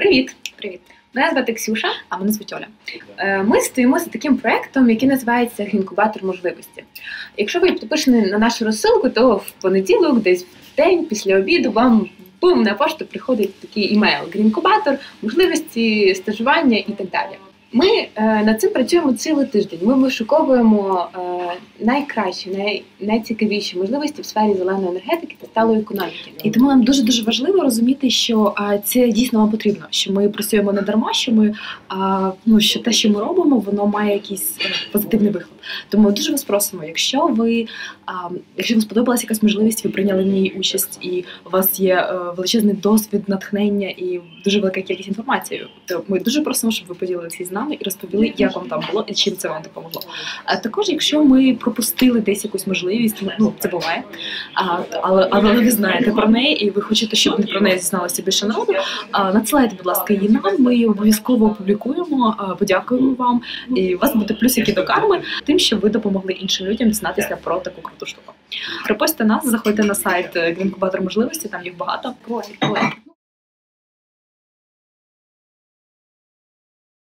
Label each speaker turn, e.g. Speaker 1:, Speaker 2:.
Speaker 1: Привіт!
Speaker 2: Привіт,
Speaker 1: Мене звати Ксюша.
Speaker 2: а мене звуть Оля.
Speaker 1: Е, Ми стоїмо за таким проектом, який називається Інкубатор можливості. Якщо ви підпишені на нашу розсилку, то в понеділок, десь в день після обіду, вам бум на пошту приходить такий імейл Грінкубатор, можливості стажування і так далі. Ми е, над цим працюємо цілий тиждень. Ми вишуковуємо е, найкращі, най, найцікавіші можливості в сфері зеленої енергетики та сталої економіки.
Speaker 2: І тому нам дуже дуже важливо розуміти, що а, це дійсно вам потрібно. Що ми працюємо не дарма, що ми ну що те, що ми робимо, воно має якийсь е, позитивний вихлоп. Тому дуже вас просимо, якщо ви якщо вам сподобалася якась можливість, ви прийняли в ній участь, і у вас є е, величезний досвід, натхнення і дуже велика кількість інформації, то ми дуже просимо, щоб ви поділилися з нами і розповіли, як вам там було і чим це вам допомогло. А також, якщо ми пропустили десь якусь можливість, ну це буває. А, але, але ви знаєте про неї, і ви хочете, щоб про неї дізналося більше народу. А, надсилайте, будь ласка, її нам. Ми обов'язково опублікуємо. А, подякуємо вам. І у вас буде плюсики до карми, тим, що ви допомогли іншим людям дізнатися про таку круту штуку. Репостите нас, заходьте на сайт Грінкубатор можливості, там їх багато.